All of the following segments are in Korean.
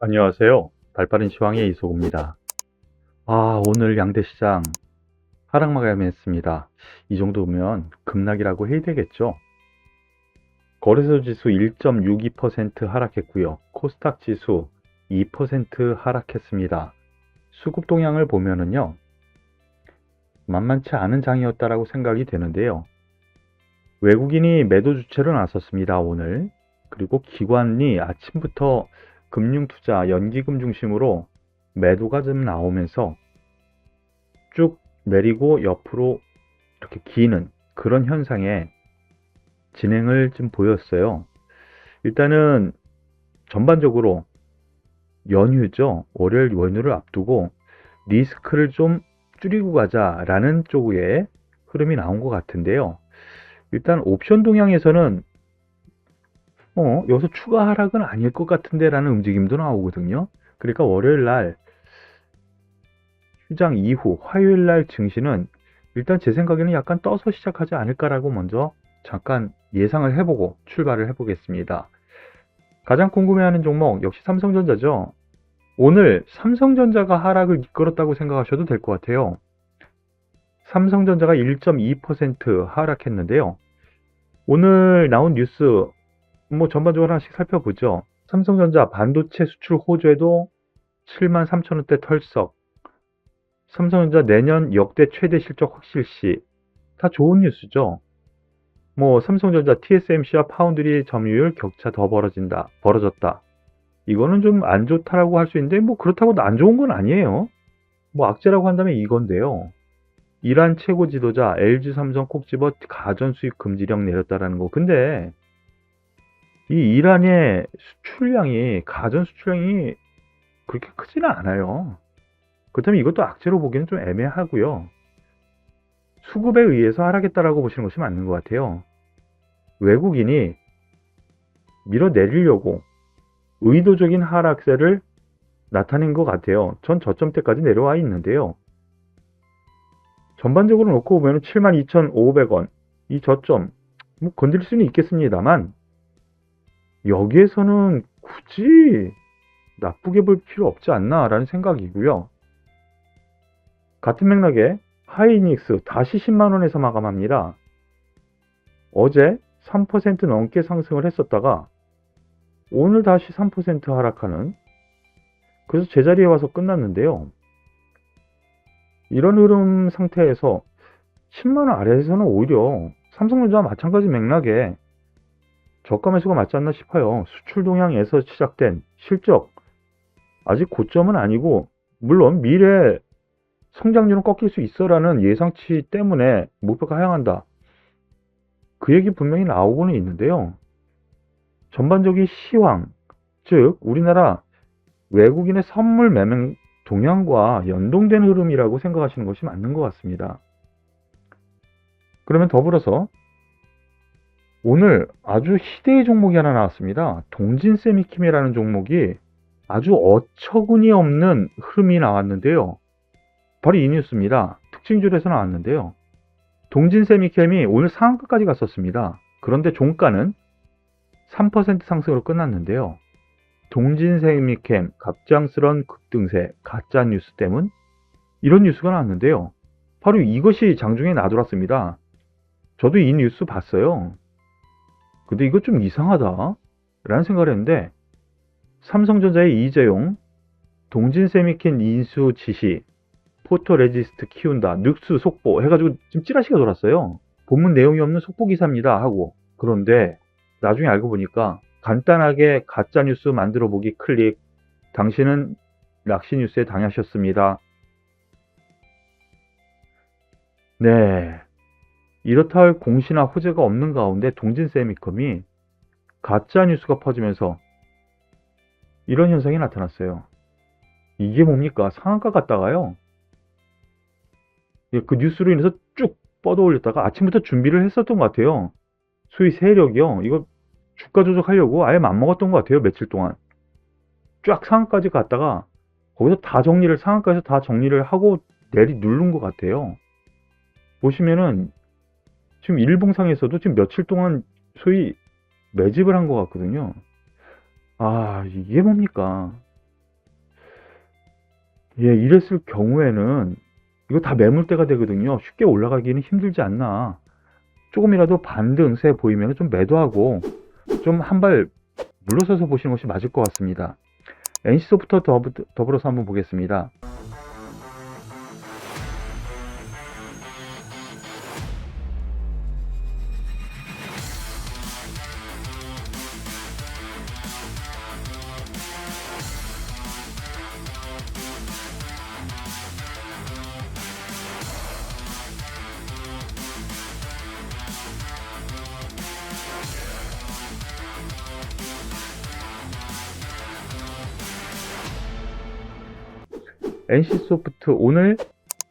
안녕하세요. 발빠른 시황의 이소구입니다. 아, 오늘 양대시장 하락 마감했습니다. 이 정도면 급락이라고 해야 되겠죠? 거래소 지수 1.62% 하락했고요. 코스닥 지수 2% 하락했습니다. 수급 동향을 보면은요. 만만치 않은 장이었다라고 생각이 되는데요. 외국인이 매도 주체로 나섰습니다, 오늘. 그리고 기관이 아침부터 금융투자, 연기금 중심으로 매도가 좀 나오면서 쭉 내리고 옆으로 이렇게 기는 그런 현상에 진행을 좀 보였어요. 일단은 전반적으로 연휴죠. 월요일 연휴를 앞두고 리스크를 좀 줄이고 가자라는 쪽의 흐름이 나온 것 같은데요. 일단 옵션 동향에서는 어, 여기서 추가 하락은 아닐 것 같은데 라는 움직임도 나오거든요. 그러니까 월요일 날 휴장 이후 화요일 날 증시는 일단 제 생각에는 약간 떠서 시작하지 않을까라고 먼저 잠깐 예상을 해보고 출발을 해보겠습니다. 가장 궁금해하는 종목 역시 삼성전자죠. 오늘 삼성전자가 하락을 이끌었다고 생각하셔도 될 것 같아요. 삼성전자가 1.2% 하락했는데요. 오늘 나온 뉴스 뭐 전반적으로 하나씩 살펴보죠. 삼성전자 반도체 수출 호조에도 7만 3천 원대 털썩. 삼성전자 내년 역대 최대 실적 확실시. 다 좋은 뉴스죠. 뭐 삼성전자 TSMC와 파운드리 점유율 격차 더 벌어진다. 벌어졌다. 이거는 좀 안 좋다라고 할 수 있는데 뭐 그렇다고 안 좋은 건 아니에요. 뭐 악재라고 한다면 이건데요. 이란 최고 지도자 LG 삼성 콕 집어 가전 수입 금지령 내렸다라는 거. 근데 이 이란의 수출량이 가전 수출량이 그렇게 크지는 않아요. 그렇다면 이것도 악재로 보기는 좀 애매하고요. 수급에 의해서 하락했다라고 보시는 것이 맞는 것 같아요. 외국인이 밀어내리려고 의도적인 하락세를 나타낸 것 같아요. 전 저점대까지 내려와 있는데요. 전반적으로 놓고 보면 72,500원 이 저점 뭐 건들 수는 있겠습니다만 여기에서는 굳이 나쁘게 볼 필요 없지 않나라는 생각이고요. 같은 맥락에 하이닉스 다시 10만원에서 마감합니다. 어제 3% 넘게 상승을 했었다가 오늘 다시 3% 하락하는 그래서 제자리에 와서 끝났는데요. 이런 흐름 상태에서 10만원 아래에서는 오히려 삼성전자와 마찬가지 맥락에 저가 매수가 맞지 않나 싶어요. 수출 동향에서 시작된 실적 아직 고점은 아니고 물론 미래 성장률은 꺾일 수 있어라는 예상치 때문에 목표가 하향한다. 그 얘기 분명히 나오고는 있는데요. 전반적인 시황, 즉 우리나라 외국인의 선물 매매 동향과 연동된 흐름이라고 생각하시는 것이 맞는 것 같습니다. 그러면 더불어서 오늘 아주 희대의 종목이 하나 나왔습니다. 동진 세미킴이라는 종목이 아주 어처구니 없는 흐름이 나왔는데요. 바로 이 뉴스입니다. 특징줄에서 나왔는데요. 동진 세미캠이 오늘 상한가까지 갔었습니다. 그런데 종가는 3% 상승으로 끝났는데요. 동진 세미캠 갑작스런 급등세 가짜 뉴스 때문 이런 뉴스가 나왔는데요. 바로 이것이 장중에 나돌았습니다. 저도 이 뉴스 봤어요. 근데 이거 좀 이상하다 라는 생각을 했는데 삼성전자의 이재용 동진세미킨 인수 지시 포토레지스트 키운다 늑수 속보 해가지고 지금 찌라시가 돌았어요. 본문 내용이 없는 속보 기사입니다 하고. 그런데 나중에 알고 보니까 간단하게 가짜뉴스 만들어 보기 클릭. 당신은 낚시뉴스에 당하셨습니다. 네 이렇다 할 공시나 호재가 없는 가운데 동진세미컴이 가짜 뉴스가 퍼지면서 이런 현상이 나타났어요. 이게 뭡니까? 상한가 갔다가요. 그 뉴스로 인해서 쭉 뻗어 올렸다가 아침부터 준비를 했었던 것 같아요. 소위 세력이요. 이거 주가 조작하려고 아예 맘먹었던 것 같아요. 며칠 동안. 쫙 상한까지 갔다가 거기서 다 정리를 상한가에서 다 정리를 하고 내리 누른 것 같아요. 보시면은 지금 일봉상에서도 지금 며칠 동안 소위 매집을 한 것 같거든요. 아, 이게 뭡니까? 예, 이랬을 경우에는 이거 다 매물대가 되거든요. 쉽게 올라가기는 힘들지 않나. 조금이라도 반등세 보이면 좀 매도하고 좀 한 발 물러서서 보시는 것이 맞을 것 같습니다. NC소프트 더불- 더불어서 한번 보겠습니다. NC소프트 오늘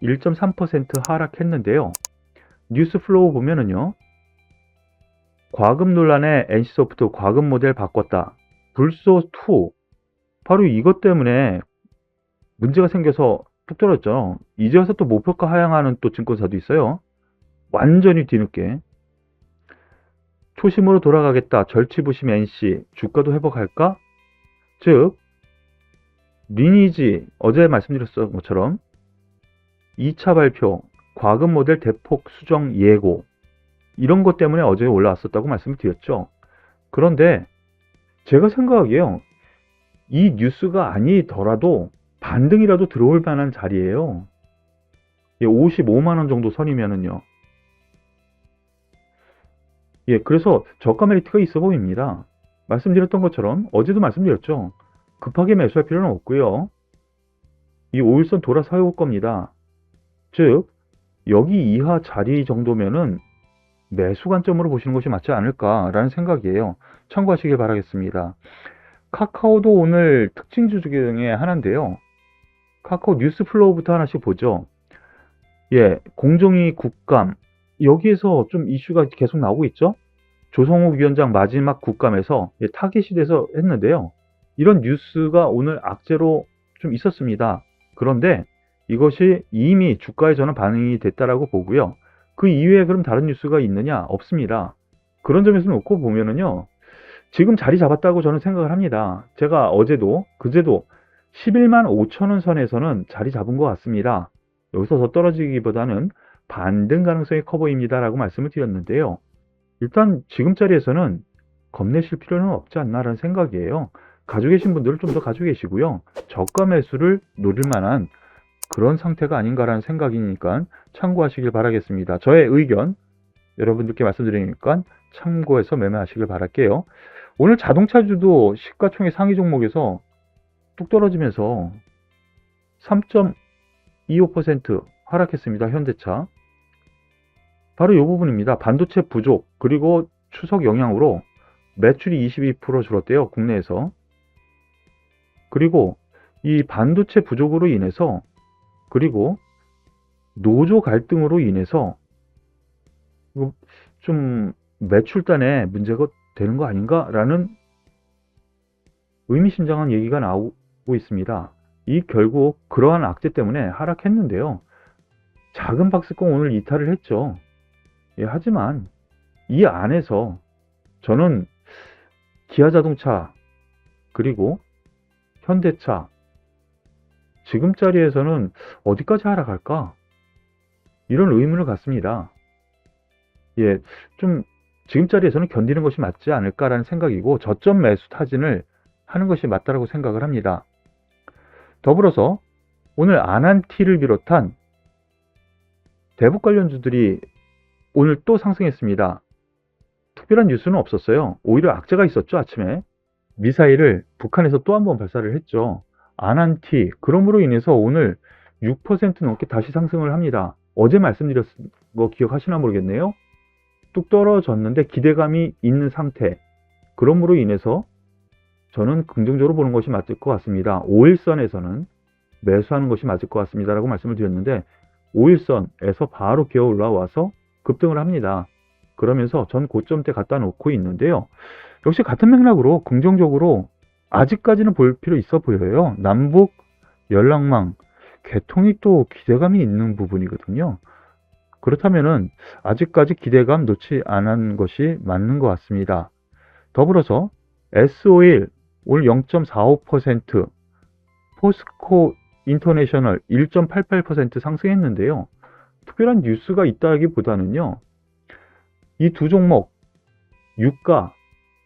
1.3% 하락했는데요. 뉴스 플로우 보면은요. 과금 논란에 NC소프트 과금 모델 바꿨다. 불소2 바로 이것 때문에 문제가 생겨서 뚝 떨어졌죠. 이제 와서 또 목표가 하향하는 또 증권사도 있어요. 완전히 뒤늦게. 초심으로 돌아가겠다. 절치부심 NC 주가도 회복할까? 즉 리니지 어제 말씀드렸던 것처럼 2차 발표, 과금 모델 대폭 수정 예고 이런 것 때문에 어제 올라왔었다고 말씀을 드렸죠. 그런데 제가 생각하기에요. 이 뉴스가 아니더라도 반등이라도 들어올 만한 자리예요. 55만 원 정도 선이면은요. 예, 그래서 저가 메리트가 있어 보입니다. 말씀드렸던 것처럼 어제도 말씀드렸죠. 급하게 매수할 필요는 없고요. 이 5일선 돌아서 해올 겁니다. 즉 여기 이하 자리 정도면은 매수 관점으로 보시는 것이 맞지 않을까라는 생각이에요. 참고하시길 바라겠습니다. 카카오도 오늘 특징주 중에 하나인데요. 카카오 뉴스 플로우부터 하나씩 보죠. 예, 공정위 국감 여기에서 좀 이슈가 계속 나오고 있죠. 조성욱 위원장 마지막 국감에서 예, 타깃이 돼서 했는데요. 이런 뉴스가 오늘 악재로 좀 있었습니다. 그런데 이것이 이미 주가에 저는 반응이 됐다라고 보고요. 그 이외에 그럼 다른 뉴스가 있느냐? 없습니다. 그런 점에서 놓고 보면은요. 지금 자리 잡았다고 저는 생각을 합니다. 제가 어제도 그제도 11만 5천 원 선에서는 자리 잡은 것 같습니다. 여기서 더 떨어지기보다는 반등 가능성이 커 보입니다 라고 말씀을 드렸는데요. 일단 지금 자리에서는 겁내실 필요는 없지 않나라는 생각이에요. 가지고 계신 분들은 좀 더 가지고 계시고요. 저가 매수를 노릴 만한 그런 상태가 아닌가라는 생각이니까 참고하시길 바라겠습니다. 저의 의견 여러분들께 말씀드리니까 참고해서 매매하시길 바랄게요. 오늘 자동차주도 시가총액 상위 종목에서 뚝 떨어지면서 3.25% 하락했습니다. 현대차. 바로 이 부분입니다. 반도체 부족 그리고 추석 영향으로 매출이 22% 줄었대요. 국내에서. 그리고 이 반도체 부족으로 인해서 그리고 노조 갈등으로 인해서 좀 매출단에 문제가 되는 거 아닌가라는 의미심장한 얘기가 나오고 있습니다. 이 결국 그러한 악재 때문에 하락했는데요. 작은 박스권 오늘 이탈을 했죠. 예, 하지만 이 안에서 저는 기아 자동차 그리고 현대차 지금 자리에서는 어디까지 하락할까? 이런 의문을 갖습니다. 예, 좀 지금 자리에서는 견디는 것이 맞지 않을까라는 생각이고 저점 매수 타진을 하는 것이 맞다라고 생각을 합니다. 더불어서 오늘 아난티를 비롯한 대북 관련주들이 오늘 또 상승했습니다. 특별한 뉴스는 없었어요. 오히려 악재가 있었죠, 아침에. 미사일을 북한에서 또 한 번 발사를 했죠. 아난티. 그럼으로 인해서 오늘 6% 넘게 다시 상승을 합니다. 어제 말씀드렸 거 기억하시나 모르겠네요. 뚝 떨어졌는데 기대감이 있는 상태. 그럼으로 인해서 저는 긍정적으로 보는 것이 맞을 것 같습니다. 5일선에서는 매수하는 것이 맞을 것 같습니다. 라고 말씀을 드렸는데 5일선에서 바로 기어 올라와서 급등을 합니다. 그러면서 전 고점대 갖다 놓고 있는데요. 역시 같은 맥락으로 긍정적으로 아직까지는 볼 필요 있어 보여요. 남북 연락망 개통이 또 기대감이 있는 부분이거든요. 그렇다면은 아직까지 기대감 놓지 않은 것이 맞는 것 같습니다. 더불어서 S51 올0.45% 포스코 인터내셔널 1.88% 상승했는데요. 특별한 뉴스가 있다기보다는요. 이 두 종목 유가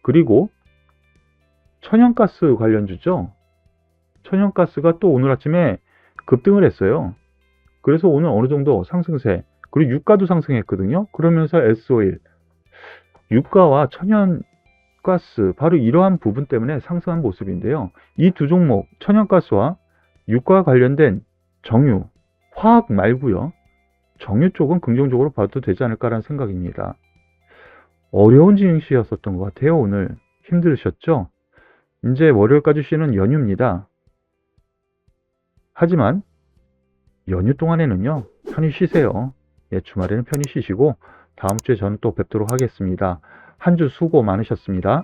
그리고 천연가스 관련주죠. 천연가스가 또 오늘 아침에 급등을 했어요. 그래서 오늘 어느 정도 상승세 그리고 유가도 상승했거든요. 그러면서 S-오일 유가와 천연가스 바로 이러한 부분 때문에 상승한 모습인데요. 이 두 종목 천연가스와 유가와 관련된 정유, 화학 말고요. 정유 쪽은 긍정적으로 봐도 되지 않을까라는 생각입니다. 어려운 증시였었던 것 같아요. 오늘 힘들으셨죠? 이제 월요일까지 쉬는 연휴입니다. 하지만 연휴 동안에는요 편히 쉬세요. 예, 주말에는 편히 쉬시고 다음 주에 저는 또 뵙도록 하겠습니다. 한 주 수고 많으셨습니다.